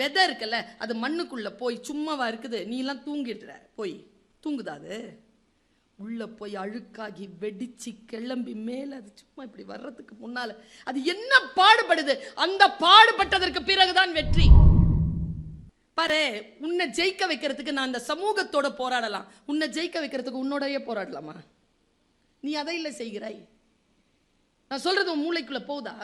விதை இருக்குல்ல அது மண்ணுக்குள்ளே போய் சும்மாவா இருக்குது நீலாம் தூங்கிடுற. போய் தூங்குதா அது? உள்ளே போய் அழுக்காகி வெடிச்சு கிளம்பி மேலே அது சும்மா இப்படி வர்றதுக்கு முன்னால். அது என்ன பாடுபடுது? அந்த பாடுபட்டதற்கு பிறகுதான் வெற்றி. பாரு உன்னை ஜெயிக்க வைக்கிறதுக்கு நான் அந்த சமூகத்தோட போராடலாம். உன்னை ஜெயிக்க வைக்கிறதுக்கு உன்னோடயே போராடலாமா? நீ அதை இல்லை செய்கிறாய். நான் சொல்றது உன் மூளைக்குள்ளே போகுதா?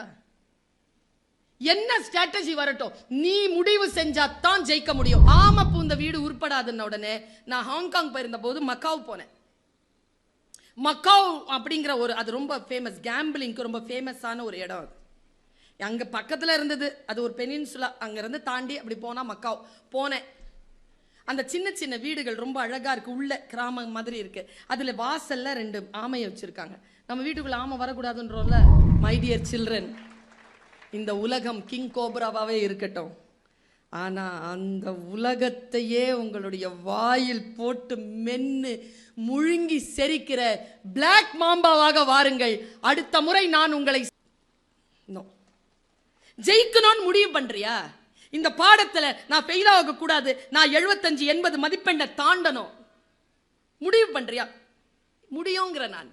என்ன ஸ்ட்ராட்டஜி வரட்டும்? நீ முடிவு செஞ்சா தான் ஜெயிக்க முடியும். ஆமா பூந்த வீடு உருப்படாதுன்ன உடனே நான் ஹாங்காங் போயிருந்த போது மக்காவ் போனேன். மக்காவ் அப்படிங்கிற ஒரு அது ரொம்ப ஃபேமஸ் கேம்பிளிங்க்கு ரொம்ப ஃபேமஸான ஒரு இடம் அது. அங்கே பக்கத்தில் இருந்தது. அது ஒரு பெனின்சுலா அங்கேருந்து தாண்டி அப்படி போனால் மக்காவ். போனேன். அந்த சின்ன சின்ன வீடுகள் ரொம்ப அழகாக இருக்குது உள்ள கிராமம் மாதிரி இருக்குது அதில் வாசலில் ரெண்டு ஆமையை வச்சுருக்காங்க. நம்ம வீட்டுக்குள்ளே ஆமை வரக்கூடாதுன்றோம்ல? மை டியர் சில்ட்ரன் இந்த உலகம் கிங் கோபுராவாகவே இருக்கட்டும். ஆனால் அந்த உலகத்தையே உங்களுடைய வாயில் போட்டு மென்னு முழுங்கி செரிக்கிற பிளாக் மாம்பாவாக வாருங்கள். அடுத்த முறை நான் உங்களை ஜெயிக்கணும்னு முடிவு பண்ணுறியா இந்த பாடத்தில் நான் ஃபெயில் கூடாது நான் எழுபத்தஞ்சு எண்பது மதிப்பெண்ணை தாண்டணும். முடிவு பண்ணுறியா முடியுங்கிற நான்.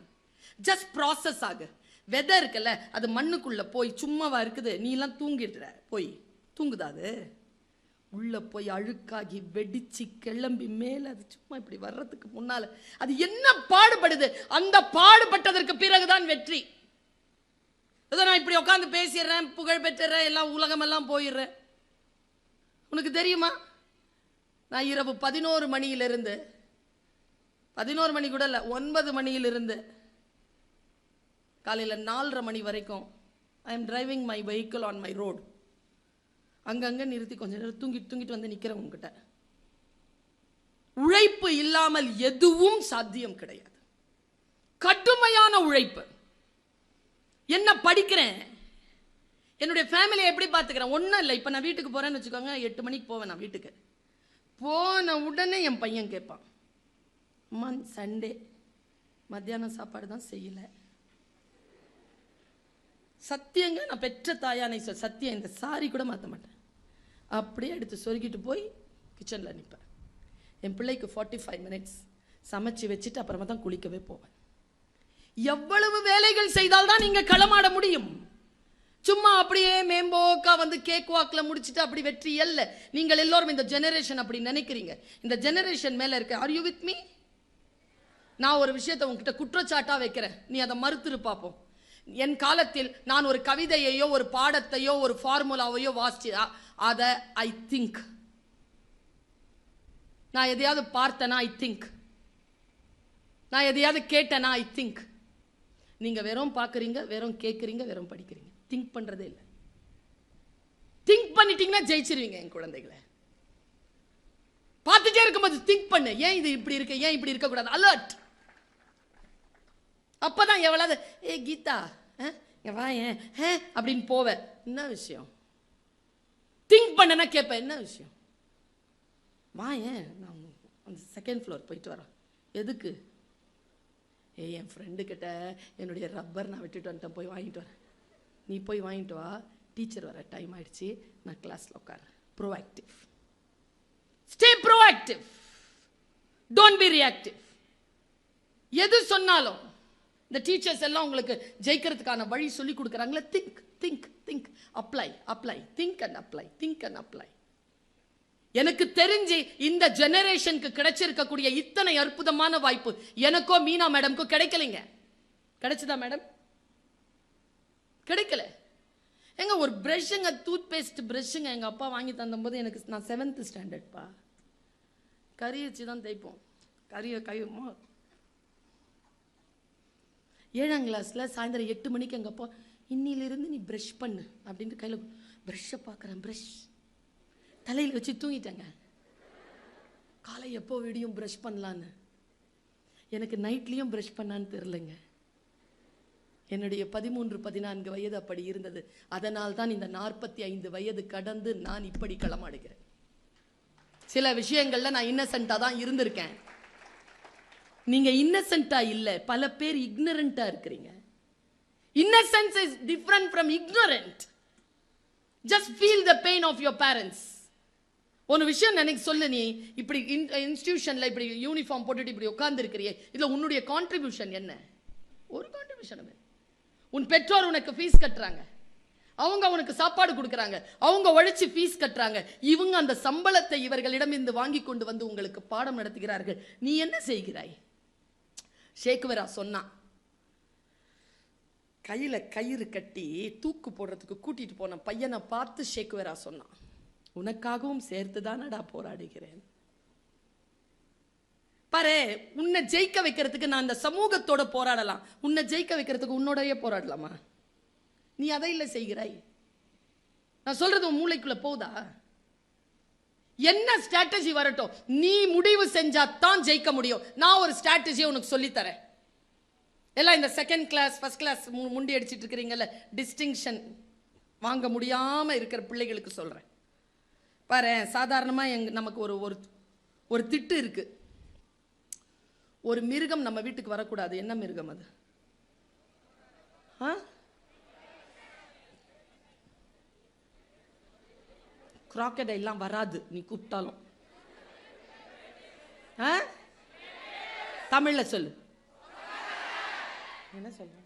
ஜஸ்ட் ப்ராசஸ் ஆகு. வெதை இருக்குல்ல அது மண்ணுக்குள்ளே போய் சும்மாவா இருக்குது நீ எல்லாம் தூங்கிடுற. போய் தூங்குதா அது? உள்ளே போய் அழுக்காகி வெடிச்சு கிளம்பி மேலே அது சும்மா இப்படி வர்றதுக்கு முன்னால். அது என்ன பாடுபடுது? அந்த பாடுபட்டதற்கு பிறகுதான் வெற்றி. இதை நான் இப்படி உட்காந்து பேசிடுறேன் புகழ் பெற்றுறேன் எல்லாம் உலகமெல்லாம் போயிடுறேன். உனக்கு தெரியுமா? நான் இரவு பதினோரு மணியிலிருந்து பதினோரு மணி கூட இல்லை ஒன்பது மணியிலிருந்து காலையில் நாலரை மணி வரைக்கும் I am driving my vehicle on my road அங்கங்கே நிறுத்தி கொஞ்சம் நேரம் தூங்கிட்டு தூங்கிட்டு வந்து நிற்கிறேன் உங்ககிட்ட உழைப்பு இல்லாமல் எதுவும் சாத்தியம் கிடையாது. கடுமையான உழைப்பு. என்ன படிக்கிறேன்? என்னுடைய ஃபேமிலியை எப்படி பார்த்துக்கிறேன் ஒன்றும் இல்லை. இப்போ நான் வீட்டுக்கு போகிறேன்னு வச்சுக்கோங்க எட்டு மணிக்கு போவேன் நான் வீட்டுக்கு. போன உடனே என் பையன் கேட்பான் அம்மா சண்டே மத்தியானம் சாப்பாடு தான் செய்யலை. சத்தியங்க நான் பெற்ற தாயானை சொல் சத்தியம் இந்த சாரி கூட மாற்ற மாட்டேன். அப்படியே எடுத்து சொருகிட்டு போய் கிச்சனில் நிற்பேன் என் பிள்ளைக்கு ஃபார்ட்டி ஃபைவ் மினிட்ஸ் சமைச்சு வச்சுட்டு அப்புறமா தான் குளிக்கவே போவேன். எவ்வளவு வேலைகள் செய்தால்தான் நீங்கள் களமாட முடியும்? சும்மா அப்படியே மேம்போக்கா வந்து கேக் வாக்கில் முடிச்சுட்டு அப்படி வெற்றி அல்ல. நீங்கள் எல்லோரும் இந்த ஜெனரேஷன் அப்படி நினைக்கிறீங்க. இந்த ஜெனரேஷன் மேலே இருக்க ஆர் யூ வித் மீ நான் ஒரு விஷயத்தை உங்ககிட்ட குற்றச்சாட்டாக வைக்கிறேன். நீ அதை மறுத்துரு பார்ப்போம் என் காலத்தில் நான் ஒரு கவிதையையோ ஒரு பாடத்தையோ ஒரு ஃபார்முலாவையோ வாசிச்சா அதை ஐ திங்க் நான் எதையாவது பார்த்தேனா ஐ திங்க் நான் எதையாவது கேட்டேனா ஐ திங்க் நீங்கள் வெறும் பார்க்குறீங்க வெறும் கேட்குறீங்க வெறும் படிக்கிறீங்க. திங்க் பண்ணுறதே இல்லை. திங்க் பண்ணிட்டீங்கன்னா ஜெயிச்சிருவீங்க என் குழந்தைகளை. பார்த்துட்டே இருக்கும்போது திங்க் பண்ணு. ஏன் இது இப்படி இருக்கு? ஏன் இப்படி இருக்கக்கூடாது? அலர்ட் அப்போ தான் எவ்வளவு? ஏ கீதா அஹ், வா ஏன் ஹே அப்படின்னு போவேன் என்ன விஷயம்? திங்க் பண்ணனா கேட்பேன் என்ன விஷயம்? வா ஏன் நான் அந்த செகண்ட் ஃப்ளோர் போயிட்டு வரேன் எதுக்கு? ஏய் என் ஃப்ரெண்டு கிட்ட என்னுடைய ரப்பர் நான் விட்டுட்டு வந்துட்டேன் போய் வாங்கிட்டு வரேன். நீ போய் வாங்கிட்டு வா. டீச்சர் வர டைம் ஆயிடுச்சு. நான் கிளாஸில் உட்காரேன் proactive stay proactive don't be reactive எது சொன்னாலும் இந்த டீச்சர்ஸ் எல்லாம் உங்களுக்கு ஜெயிக்கிறதுக்கான வழி சொல்லி கொடுக்குறாங்களே think think think apply apply think and apply think and apply எனக்கு தெரிஞ்சு இந்த ஜெனரேஷனுக்கு கிடைச்சிருக்கக்கூடிய இத்தனை அற்புதமான வாய்ப்பு எனக்கோ மீனா மேடம்க்கோ கிடைக்கலைங்க. கிடைச்சதா மேடம்? கிடைக்கல. எங்க ஒரு ப்ரஷ்ஷுங்க டூத் பேஸ்ட் ப்ரஷ்ஷுங்க எங்க அப்பா வாங்கி தந்தபோது எனக்கு நான் செவன்த் ஸ்டாண்டர்ட்ப்பா கறி வச்சு தான் தைப்போம் கறியை கை ஏழாம் கிளாஸில் சாயந்தரம் எட்டு மணிக்கு எங்கள் அப்பா இன்னிலிருந்து நீ ப்ரஷ் பண்ணு அப்படின்ட்டு கையில் ப்ரஷ்ஷை பார்க்குறேன் ப்ரஷ் தலையில் வச்சு தூங்கிட்டேங்க. காலை எப்போ விடியும் ப்ரஷ் பண்ணலான்னு? எனக்கு நைட்லேயும் ப்ரஷ் பண்ணான்னு தெரிலங்க என்னுடைய பதிமூன்று பதினான்கு வயது அப்படி இருந்தது. அதனால் தான் இந்த நாற்பத்தி ஐந்து வயது கடந்து நான் இப்படி களமாடுகிறேன். சில விஷயங்களில் நான் இன்னசென்ட்டாக தான் இருந்திருக்கேன். நீங்க இன்னசென்ட்டா இல்ல பல பேர் இக்னரண்டா இருக்கிறீங்க. Innocence is different from ignorant just feel the pain of your parents ஒரு விஷயம் நினைக்க சொல்லு நீ இப்படி இன்ஸ்டியூஷனில் uh, இப்படி யூனிஃபார்ம் போட்டுட்டு இப்படி உட்காந்துருக்கிறியே இதில் உன்னுடைய கான்ட்ரிபியூஷன் என்ன? ஒரு கான்ட்ரிபியூஷன் உன் பெற்றோர் உனக்கு ஃபீஸ் கட்டுறாங்க. அவங்க உனக்கு சாப்பாடு கொடுக்குறாங்க. அவங்க உழைச்சி ஃபீஸ் கட்டுறாங்க. இவங்க அந்த சம்பளத்தை இவர்களிடம் இருந்து வாங்கி கொண்டு வந்து உங்களுக்கு பாடம் நடத்துகிறார்கள். நீ என்ன செய்கிறாய்? ஷேக்குவரா சொன்னான் கையில் கயிறு கட்டி தூக்கு போடுறதுக்கு கூட்டிட்டு போன பையனை பார்த்து ஷேக்குவரா சொன்னான் உனக்காகவும் சேர்த்து தானடா போராடுகிறேன். பாரு உன்னை ஜெயிக்க வைக்கிறதுக்கு நான் அந்த சமூகத்தோட போராடலாம். உன்னை ஜெயிக்க வைக்கிறதுக்கு உன்னோடய போராடலாமா? நீ அதை இல்லை செய்கிறாய். நான் சொல்றது உன் மூளைக்குள்ள போதா என்ன ஸ்ட்ராட்டஜி வரட்டும்? நீ முடிவு செஞ்சா தான் ஜெயிக்க முடியும். நான் ஒரு ஸ்ட்ராட்டஜியை உனக்கு சொல்லித்தரேன். எல்லாம் இந்த செகண்ட் கிளாஸ் ஃபர்ஸ்ட் கிளாஸ் முண்டி அடிச்சிட்டு இருக்கிறீங்கல்ல டிஸ்டிங்ஷன் வாங்க முடியாமல் இருக்கிற பிள்ளைகளுக்கு சொல்கிறேன் பாரு சாதாரணமாக எங் நமக்கு ஒரு ஒரு ஒரு திட்டு இருக்குது ஒரு மிருகம் நம்ம வீட்டுக்கு வரக்கூடாது. என்ன மிருகம் அது? ஆ? எல்லாம் வராது நீ கூப்பிட்டாலும். ஆ? தமிழில் சொல்லு. என்ன சொல்ற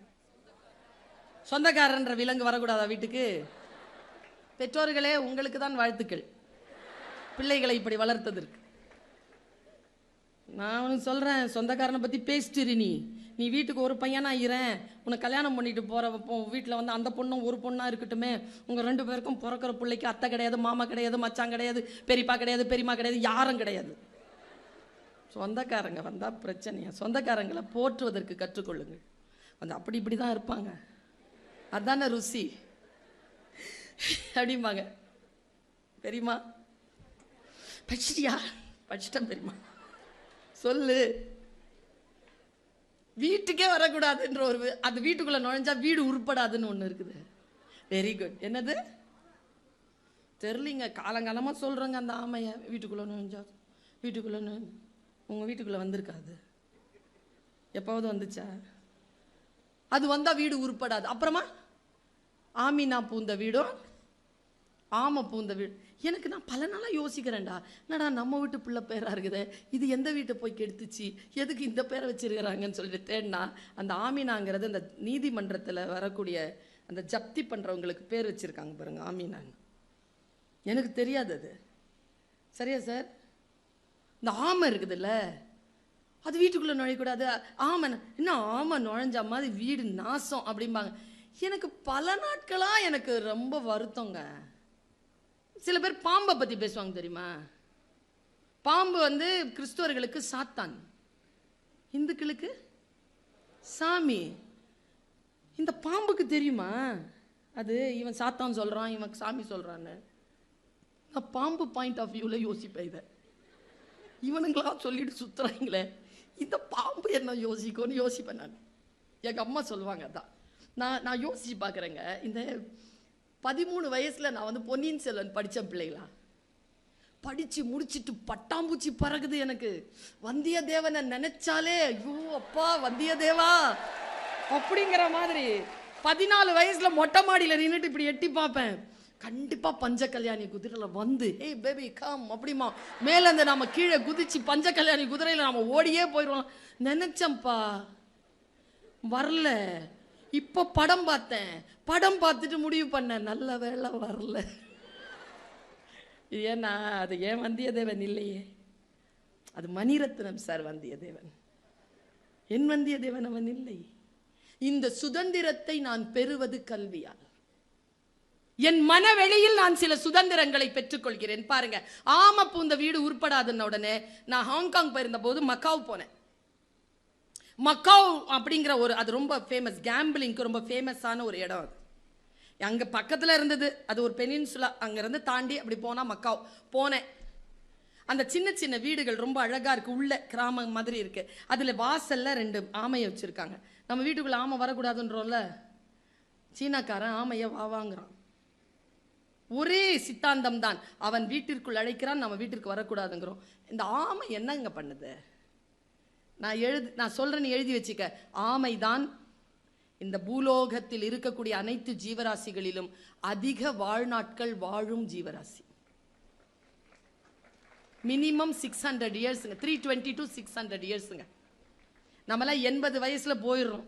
சொந்தக்காரன்ற விலங்கு வரக்கூடாதா வீட்டுக்கு? பெற்றோர்களே உங்களுக்கு தான் வாழ்த்துக்கள். பிள்ளைகளை இப்படி வளர்த்ததற்கு. நான் சொல்கிறேன் சொந்தக்காரனை பற்றி பேசிட்டு நீ. நீ வீட்டுக்கு ஒரு பையனா இறேன் உனக்கு கல்யாணம் பண்ணிட்டு போற வீட்டில் வந்து அந்த பொண்ணும் ஒரு பொண்ணா இருக்கட்டுமே. உங்க ரெண்டு பேருக்கும் பிறக்கிற பிள்ளைக்கு அத்தை கிடையாது மாமா கிடையாது மச்சான் கிடையாது பெரியப்பா கிடையாது பெரியம்மா கிடையாது யாரும் கிடையாது. சொந்தக்காரங்க வந்தா பிரச்சனையா? சொந்தக்காரங்களை போற்றுவதற்கு கற்றுக்கொள்ளுங்கள். வந்து அப்படி இப்படி தான் இருப்பாங்க. அதான ருசி. அப்படிம்பாங்க. பெரியமா படிச்சிட்டியா? படிச்சிட்டேன் பெரியமா சொல்லு. வீட்டுக்கே வரக்கூடாதுன்ற ஒரு அந்த வீட்டுக்குள்ள நுழைஞ்சா வீடு உருப்படாதுன்னு ஒன்று இருக்குது. வெரி குட் என்னது? தெரிலிங்க. காலங்காலமாக சொல்கிறோங்க அந்த ஆமையை. வீட்டுக்குள்ளே நுழைஞ்சா வீட்டுக்குள்ளே நுழைஞ்சு உங்கள் வீட்டுக்குள்ளே வந்திருக்காது. எப்போவது வந்துச்சா? அது வந்தால் வீடு உருப்படாது. அப்புறமா ஆமினா பூந்த வீடும் ஆமை பூந்த வீடு எனக்கு நான் பல நாளாக யோசிக்கிறேன்டா. என்னடா நம்ம வீட்டு பிள்ளை பேராக இருக்குது. இது எந்த வீட்டை போய் கெடுத்துச்சு? எதுக்கு இந்த பேரை வச்சிருக்கிறாங்கன்னு சொல்லிட்டு தேடினா அந்த ஆமினாங்கிறது அந்த நீதிமன்றத்தில் வரக்கூடிய அந்த ஜப்தி பண்ணுறவங்களுக்கு பேர் வச்சுருக்காங்க பாருங்க ஆமீனான்னு. எனக்கு தெரியாது அது. சரியா சார்? இந்த ஆமை இருக்குதுல்ல. அது வீட்டுக்குள்ளே நுழையக்கூடாது. ஆமை என்ன ஆமை நுழைஞ்ச மாதிரி வீடு நாசம் அப்படிம்பாங்க. எனக்கு பல நாட்களாக எனக்கு ரொம்ப வருத்தங்க. சில பேர் பாம்பை பற்றி பேசுவாங்க தெரியுமா? பாம்பு வந்து கிறிஸ்துவர்களுக்கு சாத்தான். இந்துக்களுக்கு சாமி. இந்த பாம்புக்கு தெரியுமா? அது இவன் சாத்தான் சொல்கிறான் இவன் சாமி சொல்கிறான்னு நான் பாம்பு பாயிண்ட் ஆஃப் வியூவில் யோசிப்பேன் இதை. இவனுங்களா சொல்லிட்டு சுற்றுறாங்களே இந்த பாம்பு என்ன யோசிக்கும்னு யோசிப்பேன் நான். எங்கள் அம்மா சொல்லுவாங்க அதான். நான் நான் யோசிச்சு பார்க்குறேங்க இந்த பதிமூணு வயசில் நான் வந்து பொன்னியின் செல்வன் படித்த பிள்ளைகளா. படித்து முடிச்சிட்டு பட்டாம்பூச்சி பறகுது எனக்கு. வந்தியத்தேவனை நினைச்சாலே ஐயோ அப்பா வந்தியத்தேவா. அப்படிங்கிற மாதிரி பதினாலு வயசில் மொட்டை மாடியில் நின்றுட்டு இப்படி எட்டி பார்ப்பேன். கண்டிப்பாக பஞ்ச கல்யாணி குதிரையில் வந்து ஏய் பேபி கம் அப்படிமா. மேலேருந்து அந்த நாம கீழே குதிச்சு பஞ்ச கல்யாணி குதிரையில் நம்ம ஓடியே போயிடுவோம் நினச்சேன்ப்பா. வரல. இப்போ படம் பார்த்தேன். படம் பார்த்துட்டு முடிவு பண்ணேன். நல்ல வேலை வரல. ஏன்னா அது ஏன் வந்தியத்தேவன் இல்லையே? அது மணிரத்னம் சார் வந்தியத்தேவன். என் வந்தியத்தேவன் அவன் இல்லை. இந்த சுதந்திரத்தை நான் பெறுவது கல்வியால். என் மனவெளியில் நான் சில சுதந்திரங்களை பெற்றுக்கொள்கிறேன். பாருங்க ஆம பூந்த வீடு உருப்படாதுன்ன உடனே நான் ஹாங்காங் போயிருந்த போது மக்காவ் போனேன். மக்காவ் அப்படிங்கிற ஒரு அது ரொம்ப ஃபேமஸ் கேம்பிளிங்க்கு ரொம்ப ஃபேமஸான ஒரு இடம் அது. அங்கே பக்கத்தில் இருந்தது அது ஒரு பெனின்சுலா அங்கேருந்து தாண்டி அப்படி போனால் மக்காவ். போனேன். அந்த சின்ன சின்ன வீடுகள் ரொம்ப அழகாக இருக்குது உள்ள கிராமம் மாதிரி இருக்குது அதில் வாசலில் ரெண்டு ஆமையை வச்சுருக்காங்க. நம்ம வீட்டுக்குள்ளே ஆமை வரக்கூடாதுன்றோம்ல? சீனாக்காரன் ஆமையை வா வாங்குறான். ஒரே சித்தாந்தம் தான் அவன் வீட்டிற்குள் அழைக்கிறான் நம்ம வீட்டிற்கு வரக்கூடாதுங்கிறோம். இந்த ஆமை என்னங்க பண்ணுது? நான் எழுது நான் சொல்றேன்னு எழுதி வச்சுக்க. ஆமைதான் இந்த பூலோகத்தில் இருக்கக்கூடிய அனைத்து ஜீவராசிகளிலும் அதிக வாழ்நாட்கள் வாழும் ஜீவராசி. Minimum six hundred இயர்ஸுங்க three twenty two six hundred இயர்ஸுங்க நம்மளாம் எண்பது வயசில் போயிடுறோம்.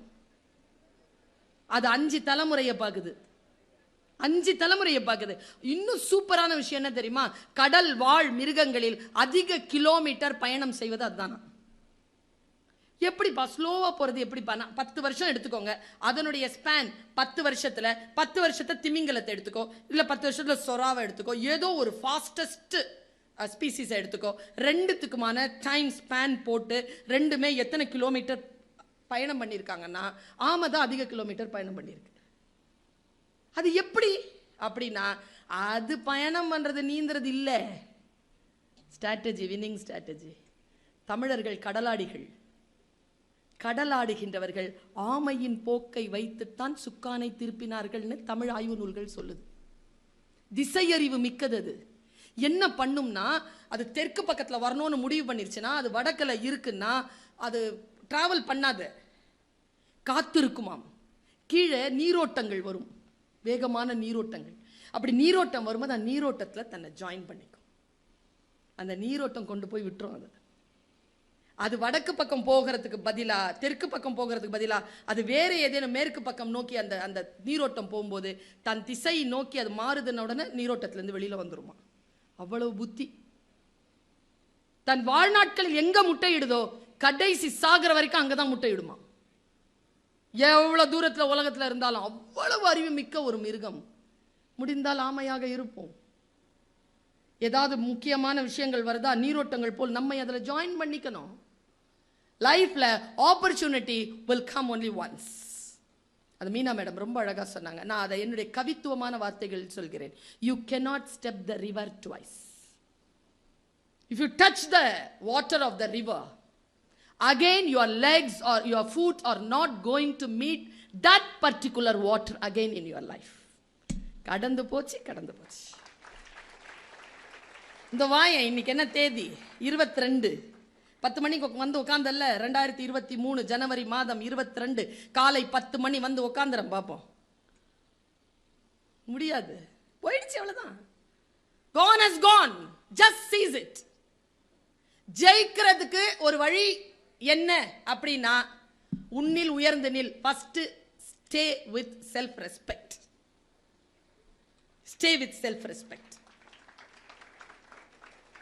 அது அஞ்சு தலைமுறையை பார்க்குது அஞ்சு தலைமுறையை பார்க்குது இன்னும் சூப்பரான விஷயம் என்ன தெரியுமா? கடல் வாழ் மிருகங்களில் அதிக கிலோமீட்டர் பயணம் செய்வது அதுதானா? எப்படிப்பா ஸ்லோவாக போகிறது எப்படிப்பா நான் பத்து வருஷம் எடுத்துக்கோங்க. அதனுடைய ஸ்பேன் பத்து வருஷத்தில் பத்து வருஷத்தை திமிங்கலத்தை எடுத்துக்கோ இல்லை பத்து வருஷத்தில் சொராவை எடுத்துக்கோ ஏதோ ஒரு ஃபாஸ்டஸ்ட்டு ஸ்பீசிஸை எடுத்துக்கோ. ரெண்டுத்துக்குமான டைம் ஸ்பேன் போட்டு ரெண்டுமே எத்தனை கிலோமீட்டர் பயணம் பண்ணியிருக்காங்கன்னா ஆமை தான் அதிக கிலோமீட்டர் பயணம் பண்ணியிருக்கு அது எப்படி? அப்படின்னா அது பயணம் பண்ணுறது நீந்துறது இல்லை. ஸ்ட்ராட்டஜி வின்னிங் ஸ்ட்ராட்டஜி தமிழர்கள் கடலாடிகள் கடலாடுகின்றவர்கள் ஆமையின் போக்கை வைத்துத்தான் சுக்கானை திருப்பினார்கள்னு தமிழ் ஆய்வு நூல்கள் சொல்லுது. திசையறிவு மிக்கது அது. என்ன பண்ணும்னா அது தெற்கு பக்கத்தில் வரணும்னு முடிவு பண்ணிருச்சுன்னா அது வடக்கில் இருக்குன்னா அது ட்ராவல் பண்ணாது. காத்திருக்குமாம். கீழே நீரோட்டங்கள் வரும். வேகமான நீரோட்டங்கள். அப்படி நீரோட்டம் வரும்போது அந்த நீரோட்டத்தில் தன்னை ஜாயின் பண்ணிக்கும். அந்த நீரோட்டம் கொண்டு போய் விட்டுரும் அதை. அது வடக்கு பக்கம் போகிறதுக்கு பதிலாக தெற்கு பக்கம் போகிறதுக்கு பதிலாக அது வேறு ஏதேனும் மேற்கு பக்கம் நோக்கி அந்த அந்த நீரோட்டம் போகும்போது தன் திசை நோக்கி அது மாறுதுன்ன உடனே நீரோட்டத்திலேருந்து வெளியில் வந்துருமா. அவ்வளவு புத்தி. தன் வாழ்நாட்களில் எங்கே முட்டையிடுதோ கடைசி சாகிற வரைக்கும் அங்கே தான் முட்டையிடுமா. எவ்வளோ தூரத்தில் உலகத்தில் இருந்தாலும் அவ்வளவு அறிவு மிக்க ஒரு மிருகம். முடிந்தால் ஆமையாக இருப்போம். ஏதாவது முக்கியமான விஷயங்கள் வருதா நீரோட்டங்கள் போல் நம்மை அதில் ஜாயின் பண்ணிக்கணும். லைஃப்பில் opportunity will come only once அது மீனா மேடம் ரொம்ப அழகாக சொன்னாங்க. நான் அதை என்னுடைய கவித்துவமான வார்த்தைகள் சொல்கிறேன். You cannot step the river twice if you touch the water of the river again your legs or your foot are not going to meet that particular water again in your life கடந்து போச்சு கடந்து போச்சு. இந்த வாயன் இன்னைக்கு என்ன தேதி? இருபத்தி ரெண்டு. பத்து மணிக்கு வந்து உட்காந்தல்ல ரெண்டாயிரத்தி இருபத்தி மூணு ஜனவரி மாதம் இருபத்தி ரெண்டு காலை பத்து மணி வந்து உட்காந்துறேன் பார்ப்போம் முடியாது. போயிடுச்சு அவ்வளவுதான். Gone has gone. Just seize it ஜெயிக்கிறதுக்கு ஒரு வழி என்ன அப்படின்னா உன்னில் உயர்ந்து நில். First stay with self respect stay with self respect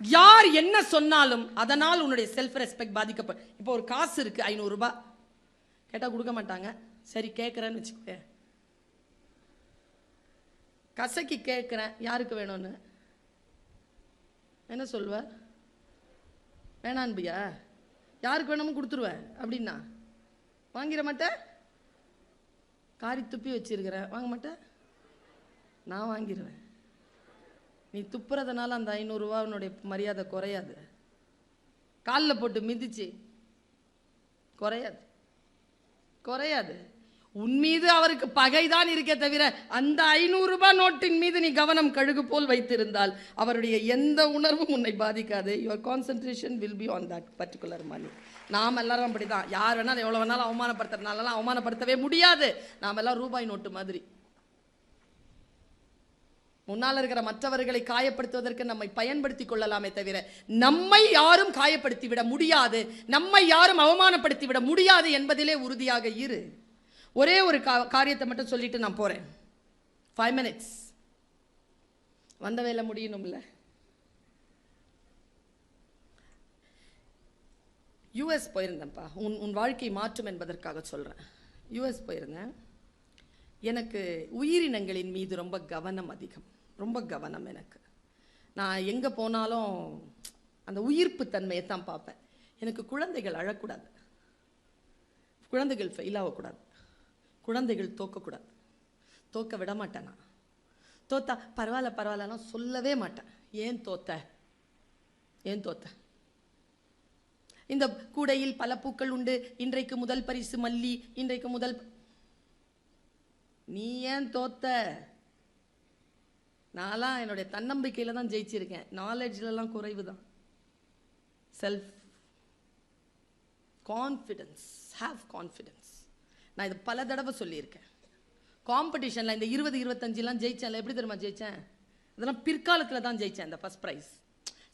யார் என்ன சொன்னாலும் அதனால் உன்னுடைய செல்ஃப் ரெஸ்பெக்ட் பாதிக்கப்படும் இப்போ ஒரு காசு இருக்கு ஐநூறுரூபா கேட்டால் கொடுக்க மாட்டாங்க. சரி கேட்குறேன்னு வச்சுக்கோ கசக்கி கேட்குறேன் யாருக்கு வேணும்னு? என்ன சொல்லுவ? வேணான்பியா யாருக்கு வேணுமோ கொடுத்துருவேன் அப்படின்னா. வாங்கிட மாட்டேன் காரி துப்பி வச்சிருக்கிறேன் வாங்க மாட்டேன் நான் வாங்கிடுவேன் நீ துப்புறதுனால அந்த ஐநூறுரூவானுடைய மரியாதை குறையாது. காலில் போட்டு மிதிச்சு. குறையாது. குறையாது. உன் மீது அவருக்கு பகைதான் இருக்கே தவிர அந்த ஐநூறு ரூபாய் நோட்டின் மீது நீ கவனம் கழுகு போல் வைத்திருந்தால் அவருடைய எந்த உணர்வும் உன்னை பாதிக்காது. Your concentration will be on that particular மணி நாம் எல்லாரும் அப்படிதான். யார் வேணாலும் எவ்வளோ வேணாலும் அவமானப்படுத்துறதுனாலலாம் அவமானப்படுத்தவே முடியாது. நாம் எல்லாம் ரூபாய் நோட்டு மாதிரி. முன்னால் இருக்கிற மற்றவர்களை காயப்படுத்துவதற்கு நம்மை பயன்படுத்தி கொள்ளலாமே தவிர நம்மை யாரும் காயப்படுத்தி விட முடியாது. நம்மை யாரும் அவமானப்படுத்தி விட முடியாது என்பதிலே உறுதியாக இரு. ஒரே ஒரு கா காரியத்தை மட்டும் சொல்லிட்டு நான் போகிறேன் ஃபைவ் மினிட்ஸ் வந்த வேலை முடியணும்ல. யூஎஸ் போயிருந்தேன்ப்பா. உன் உன் வாழ்க்கை மாற்றும் என்பதற்காக சொல்கிறேன் யூஎஸ் போயிருந்தேன். எனக்கு உயிரினங்களின் மீது ரொம்ப கவனம் அதிகம். ரொம்ப கவனம் எனக்கு. நான் எங்கே போனாலும் அந்த உயிர்ப்பு தன்மையை தான் பார்ப்பேன். எனக்கு குழந்தைகள் அழக்கூடாது. குழந்தைகள் ஃபெயில் ஆகக்கூடாது. குழந்தைகள் தோக்கக்கூடாது. தோக்க விட மாட்டேன் நான். தோத்தா பரவாயில்ல பரவாயில்லலாம் சொல்லவே மாட்டேன். ஏன் தோத்த? ஏன் தோத்த? இந்த கூடையில் பல பூக்கள் உண்டு. இன்றைக்கு முதல் பரிசு மல்லி இன்றைக்கு முதல் நீ ஏன் தோத்த? நான்லாம் என்னுடைய தன்னம்பிக்கையில் தான் ஜெயிச்சிருக்கேன். நாலேஜ்லலாம் குறைவு தான் செல்ஃப் கான்ஃபிடென்ஸ் ஹாவ் கான்ஃபிடன்ஸ் நான் இதை பல தடவை சொல்லியிருக்கேன். காம்படிஷனில் இந்த இருபது இருபத்தஞ்சிலாம் ஜெயித்தேன்ல எப்படி தெரியுமா ஜெயிச்சேன்? இதெல்லாம் பிற்காலத்தில் தான் ஜெயித்தேன் இந்த ஃபர்ஸ்ட் ப்ரைஸ்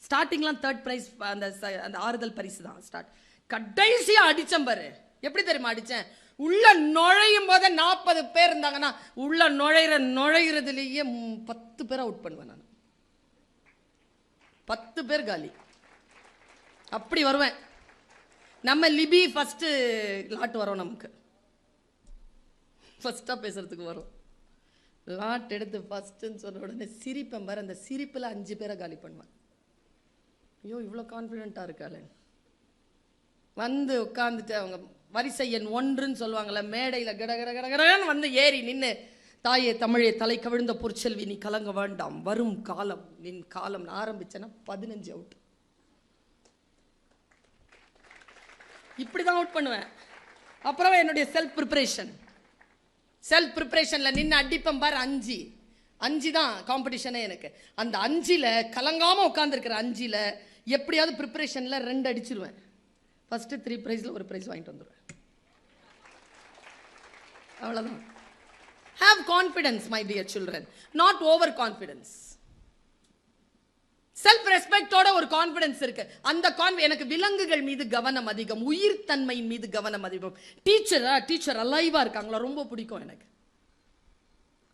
ஸ்டார்டிங்லாம் தேர்ட் ப்ரைஸ் அந்த ச- அந்த ஆறுதல் பரிசு தான் ஸ்டார்ட் கடைசியாக அடிச்சேன் பாரு. எப்படி தெரியுமா அடித்தேன் உள்ள நுழையும் போதே நாற்பது பேர் இருந்தாங்கன்னா உள்ள நுழையிற நுழையிறதுலேயே பத்து பேரை அவுட் பண்ணுவேன் நான். பத்து பேர் காலி. அப்படி வருவேன். நம்ம லிபி ஃபஸ்ட்டு லாட் வரும் நமக்கு. ஃபஸ்ட்டாக பேசுகிறதுக்கு வரும். லாட் எடுத்து ஃபஸ்ட்டுன்னு சொன்ன உடனே சிரிப்பேன் பாரு அந்த சிரிப்பில் அஞ்சு பேரை காலி பண்ணுவேன். ஐயோ இவ்வளோ கான்ஃபிடென்ட்டாக இருக்காளே. வந்து உட்காந்துட்டு அவங்க வரிசை எண் ஒன்றுன்னு சொல்லுவாங்கல்ல மேடையில் கட கட கடன்னு வந்து ஏறி நின்று தாயே தமிழே தலை கவிழ்ந்த பொற்செல்வி நீ கலங்க வேண்டாம். வரும் காலம் நின் காலம். நான் ஆரம்பிச்சேன்னா பதினஞ்சு அவுட் இப்படி தான் அவுட் பண்ணுவேன். அப்புறம் என்னுடைய செல்ஃப் ப்ரிப்பரேஷன் செல்ஃப் ப்ரிப்பரேஷனில் நின்று அடிப்பம் பார் அஞ்சு. அஞ்சு தான் காம்படிஷனே எனக்கு. அந்த அஞ்சில் கலங்காமல் உட்காந்துருக்கிற அஞ்சில் எப்படியாவது ப்ரிப்பரேஷனில் ரெண்டு அடிச்சிருவேன். ஃபஸ்ட்டு த்ரீ ப்ரைஸில் ஒரு ப்ரைஸ் வாங்கிட்டு வந்துடுவேன் அவ்வளோதான் have confidence my dear children not over confidence self ரெஸ்பெக்டோட ஒரு கான்ஃபிடன்ஸ் இருக்கு. அந்த கான் எனக்கு விலங்குகள் மீது கவனம் அதிகம். உயிர் தன்மையின் மீது கவனம் அதிகம். டீச்சரா டீச்சர் அலைவா இருக்காங்களா? ரொம்ப பிடிக்கும் எனக்கு.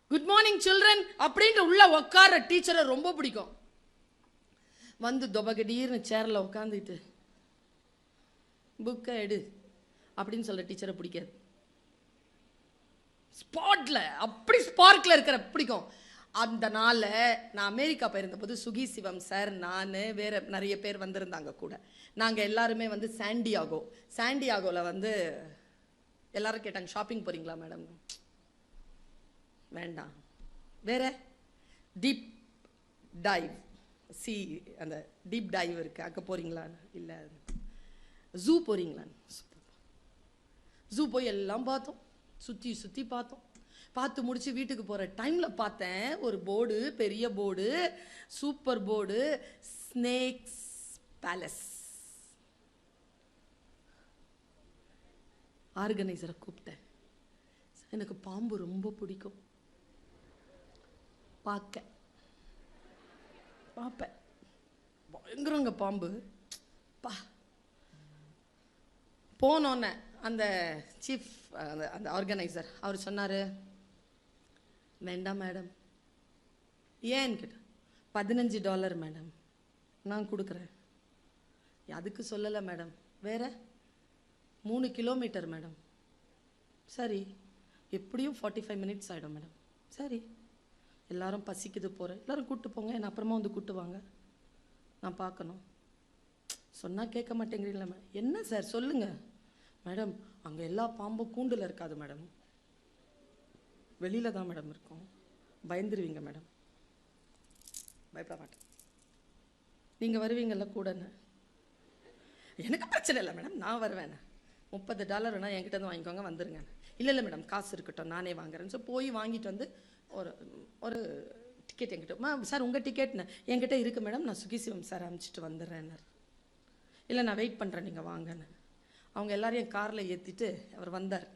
குட் மார்னிங் சில்ட்ரன் அப்படின்ட்டு உள்ள உட்கார டீச்சரை ரொம்ப பிடிக்கும். வந்து தொபகடீர்னு சேர்ல உட்காந்துட்டு புக்கை எடு. அப்படின்னு சொல்ற டீச்சரை பிடிக்காது. ஸ்பாட்டில் அப்படி ஸ்பார்க்கில் இருக்கிற பிடிக்கும். அந்த நாளில் நான் அமெரிக்கா போயிருந்தபோது சுகி சிவம் சார் நான் வேறு நிறைய பேர் வந்திருந்தாங்க கூட. நாங்கள் எல்லாருமே வந்து சாண்டியாகோ. சாண்டியாகோவில் வந்து எல்லாரும் கேட்டாங்க ஷாப்பிங் போகிறீங்களா மேடம் வேண்டாம். வேற? டீப் டைவ் சி அந்த டீப் டைவ் இருக்குது அங்கே போகிறீங்களா இல்லை. ஜூ போகிறீங்களான்னு ஜூ போய் எல்லாம் பார்த்தோம். சுற்றி சுற்றி பார்த்தோம். பார்த்து முடிச்சு வீட்டுக்கு போகிற டைமில் பார்த்தேன் ஒரு போர்டு பெரிய board super board snakes palace ஆர்கனைசரை கூப்பிட்டேன். எனக்கு பாம்பு ரொம்ப பிடிக்கும். பார்க்க. பார்ப்பேன். பயங்கரங்க பாம்பு. பா. போனோன்னே அந்த சீஃப் அந்த அந்த ஆர்கனைசர் அவர் சொன்னார் வேண்டாம் மேடம் ஏன்னு கேட்டேன் பதினஞ்சு டாலர் மேடம் நான் கொடுக்குறேன். அதுக்கு சொல்லலை மேடம் வேற? மூணு கிலோமீட்டர் மேடம் சரி. எப்படியும் ஃபார்ட்டி ஃபைவ் மினிட்ஸ் ஆகிடும் மேடம் சரி. எல்லாரும் பசிக்குது போகிறேன் எல்லாரும் கூப்பிட்டு போங்க. என்ன அப்புறமா வந்து கூப்பிட்டு வாங்க நான் பார்க்கணும். சொன்னால் கேட்க மாட்டேங்கிறீங்களா மேடம் என்ன சார் சொல்லுங்கள் மேடம் அங்கே எல்லா பாம்பும் கூண்டில் இருக்காது மேடம். வெளியில தான் மேடம் இருக்கும். பயந்துருவீங்க மேடம். பயப்பட மாட்டேன். நீங்கள் வருவீங்கள்ல கூடன்னு எனக்கு பிரச்சனை இல்லை மேடம் நான் வருவேன் முப்பது டாலர் வேணால் என்கிட்ட இருந்து வாங்கிக்கோங்க வந்துருங்க இல்லை இல்லை மேடம் காசு இருக்கட்டும் நானே வாங்குறேன்னு ஸோ போய் வாங்கிட்டு வந்து ஒரு ஒரு டிக்கெட் என்கிட்ட மா சார் உங்கள் டிக்கெட்னு என்கிட்ட இருக்குது மேடம் நான் சுகிசிவம் சார் அனுப்பிச்சிட்டு வந்துடுறேன்னாரு இல்லை நான் வெயிட் பண்ணுறேன் நீங்கள் வாங்கன்னு அவங்க எல்லாரையும் காரில் ஏற்றிட்டு அவர் வந்தார்.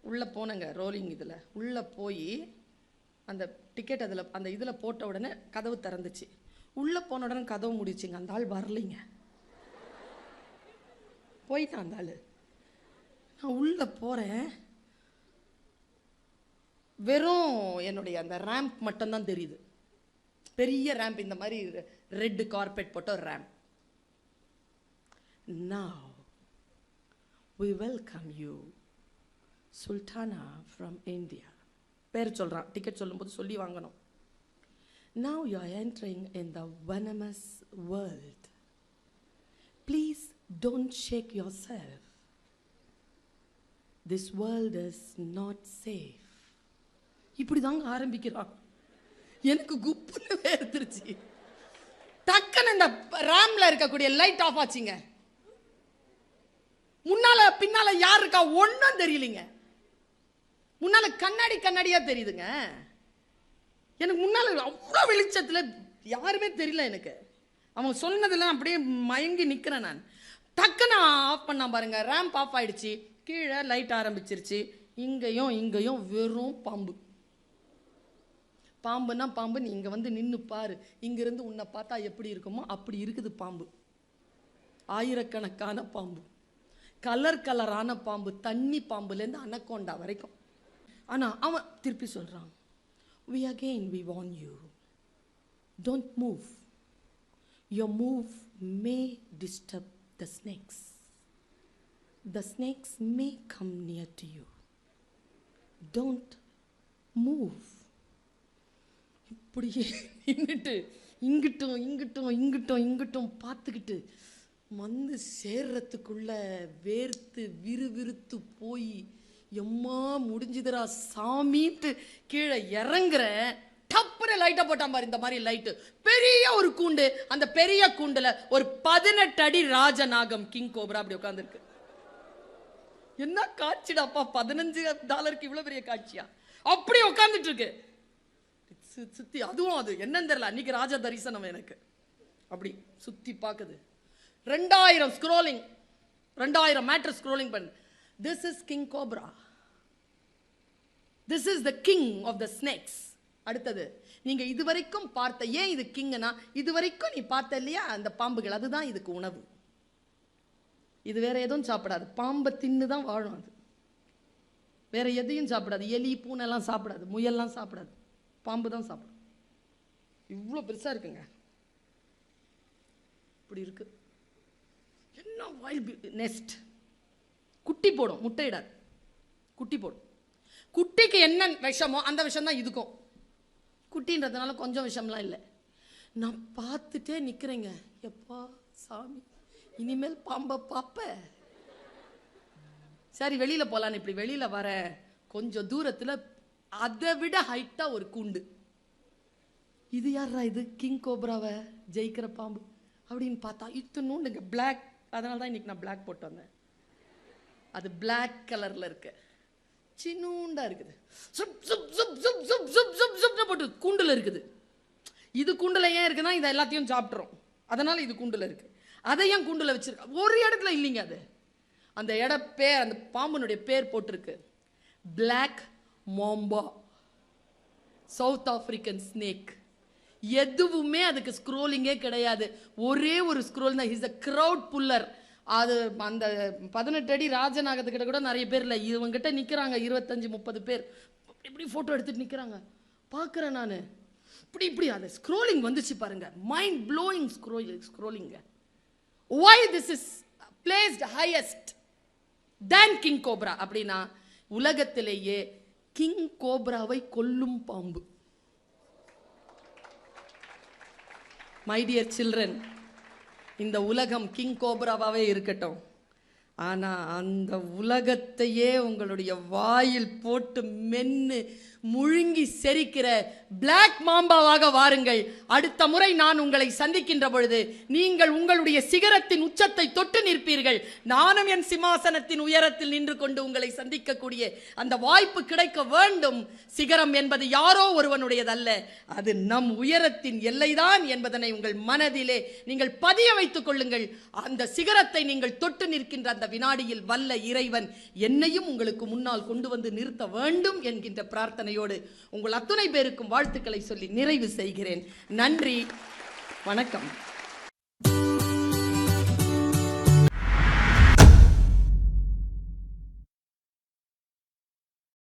உள்ளே போனங்க ரோலிங் இதில். உள்ளே போய் அந்த டிக்கெட் அதில் அந்த இதில் போட்ட உடனே கதவு திறந்துச்சு. உள்ளே போன உடனே கதவு முடிச்சுங்க. அந்த ஆள் வரலைங்க. போயிட்டான் அந்த ஆள். நான் உள்ளே போகிறேன் வெறும் என்னுடைய அந்த ரேம்ப் மட்டும்தான் தெரியுது. பெரிய ரேம்ப் இந்த மாதிரி ரெட்டு கார்பெட் போட்ட ஒரு ramp Now, we welcome you, Sultana from India. பேர் சொல்கிறான் டிக்கெட் சொல்லும்போது சொல்லி வாங்கணும் Now you are entering in the venomous world. Please don't shake yourself. This world is not safe. இப்படி தாங்க ஆரம்பிக்கிறான் எனக்கு குப்புன்னு வேர்த்துருச்சு டக்குன்னு இந்த ரேம்ல இருக்கக்கூடிய லைட் ஆஃப் ஆச்சுங்க முன்னால பின்னால யார் இருக்கா ஒன்றும் தெரியலீங்க. முன்னால கண்ணாடி கண்ணாடியா தெரியுதுங்க. எனக்கு முன்னால அவ்வளோ வெளிச்சத்தில் யாருமே தெரியல எனக்கு. அவன் சொன்னதெல்லாம் அப்படியே மயங்கி நிற்கிறேன் நான். டக்குன்னு ஆஃப் பண்ணா பாருங்க ரேம்ப் ஆஃப் ஆயிடுச்சு. கீழே லைட் ஆரம்பிச்சிருச்சு. இங்கேயும் இங்கேயும் வெறும் பாம்பு. பாம்புன்னா பாம்பு நீ இங்கே வந்து நின்று பாரு. இங்கேருந்து உன்னை பார்த்தா எப்படி இருக்குமோ அப்படி இருக்குது பாம்பு. ஆயிரக்கணக்கான பாம்பு. கலர் கலரான பாம்பு தண்ணி பாம்புலேருந்து அனக்கோண்டா வரைக்கும். ஆனால் அவன் திருப்பி சொல்கிறான் we again we warn you don't move your move may disturb the snakes the snakes may come near to you don't move இப்படியே நின்றுட்டு இங்கிட்டும் இங்கிட்டும் இங்கிட்டும் இங்கிட்டும் பார்த்துக்கிட்டு வந்து சேர்றதுக்குள்ள வேர்த்து விறுவிறுத்து போய் எம்மா முடிஞ்சுதுடா சாமின்ட்டு கீழே இறங்குற டப்புனு லைட்டை போட்டான் பாரு இந்த மாதிரி லைட்டு பெரிய ஒரு கூண்டு. அந்த பெரிய கூண்டுல ஒரு பதினெட்டு அடி ராஜநாகம் கிங் கோபுரா அப்படி உட்காந்துருக்கு என்ன காட்சிடாப்பா? பதினஞ்சு டாலருக்கு இவ்வளவு பெரிய காட்சியா? அப்படி உட்காந்துட்டு இருக்கு சுத்தி அதுவும் அது. என்னன்னு தெரியல. அன்னைக்கு ராஜா தரிசனம் எனக்கு. அப்படி சுத்தி பார்க்குது. ரெண்டாயிரம் ஸ்க்ரோலிங் ரெண்டாயிரம் மேட்ரு ஸ்க்ரோலிங் பண்ணு. This is king cobra this is the king of the snakes அடுத்தது நீங்கள் இதுவரைக்கும் பார்த்த ஏன் இது கிங்னா இதுவரைக்கும் நீ பார்த்த இல்லையா? அந்த பாம்புகள் அதுதான் இதுக்கு உணவு. இது வேற எதுவும் சாப்பிடாது. பாம்பை தின்னு தான் வாழும் அது. வேற எதையும் சாப்பிடாது. எலி பூனைலாம் சாப்பிடாது. முயல்லாம் சாப்பிடாது. பாம்பு தான் சாப்பிடும். இவ்வளோ பெருசாக இருக்குங்க. இப்படி இருக்குது என்ன வைல்ட் நெஸ்ட் குட்டி போடும் முட்டையிடாது. குட்டி போடும். குட்டிக்கு என்ன விஷமோ அந்த விஷம் தான் இதுக்கும். குட்டின்றதுனால கொஞ்சம் விஷம்லாம் இல்லை. நான் பார்த்துட்டே நிற்கிறேங்க எப்பா சாமி இனிமேல் பாம்பை பார்ப்ப சரி வெளியில் போகலான்னு இப்படி வெளியில் வர கொஞ்சம் தூரத்தில் அதை விட ஹைட்டாக ஒரு கூண்டு. இது யாரா இது? கிங் கோப்ராவை ஜெயிக்கிற பாம்பு. அப்படின்னு பார்த்தா இத்தனூண்டுங்க பிளாக் அதனால தான் இன்னைக்கு நான் பிளாக் போட்டு வந்தேன். அது பிளாக் கலரில் இருக்கு. சின்னூண்டா இருக்குது. சுப் சுப் சுப் சுப் சுப் சுப் சுப் சுப்னு போட்டு கூண்டில் இருக்குது. இது கூண்டில் ஏன் இருக்குன்னா இதை எல்லாத்தையும் சாப்பிட்றோம் அதனால் இது கூண்டில் இருக்குது அதை ஏன் கூண்டுல ஒரு இடத்துல இல்லைங்க அது. அந்த இட பேர் அந்த பாம்புனுடைய பேர் போட்டிருக்கு. Black mamba south African snake எதுவுமே அதுக்கு ஸ்க்ரோலிங்கே கிடையாது. ஒரே ஒரு ஸ்க்ரோல் தான். இஸ் அ க்ரௌட் புல்லர் அது அந்த பதினெட்டு அடி ராஜநாகத்துக்கிட்ட கூட நிறைய பேர் இல்லை. இவங்கிட்ட நிற்கிறாங்க இருபத்தஞ்சி முப்பது பேர். இப்படி ஃபோட்டோ எடுத்துட்டு நிற்கிறாங்க பார்க்குறேன் நான். இப்படி இப்படி. அது ஸ்க்ரோலிங் வந்துச்சு பாருங்க. Mind blowing scrolling ஸ்க்ரோலிங்க why this is placed highest than king cobra அப்படின்னா உலகத்திலேயே கிங் கோப்ராவை கொல்லும் பாம்பு. மை டியர் சில்ட்ரன் இந்த உலகம் கிங் கோப்ராவாகவே இருக்கட்டும். ஆனால் அந்த உலகத்தையே உங்களுடைய வாயில் போட்டு மென்னு முழுங்கி செரிக்கிற பிளாக் மாம்பாவாக வாருங்கள். அடுத்த முறை நான் உங்களை சந்திக்கின்ற பொழுது நீங்கள் உங்களுடைய சிகரத்தின் உச்சத்தை தொட்டு நிற்பீர்கள். நானும் என் சிம்மாசனத்தின் உயரத்தில் நின்று கொண்டு உங்களை சந்திக்கக்கூடிய அந்த வாய்ப்பு கிடைக்க வேண்டும். சிகரம் என்பது யாரோ ஒருவனுடையதல்ல. அது நம் உயரத்தின் எல்லைதான் என்பதனை உங்கள் மனதிலே நீங்கள் பதிய வைத்துக் கொள்ளுங்கள். அந்த சிகரத்தை நீங்கள் தொட்டு நிற்கின்ற அந்த வினாடியில் வல்ல இறைவன் என்னையும் உங்களுக்கு முன்னால் கொண்டு வந்து நிறுத்த வேண்டும் என்கின்ற பிரார்த்தனையோடு உங்கள் அத்துணை பேருக்கும் வாழ்த்துக்களை சொல்லி நிறைவு செய்கிறேன். நன்றி. வணக்கம்.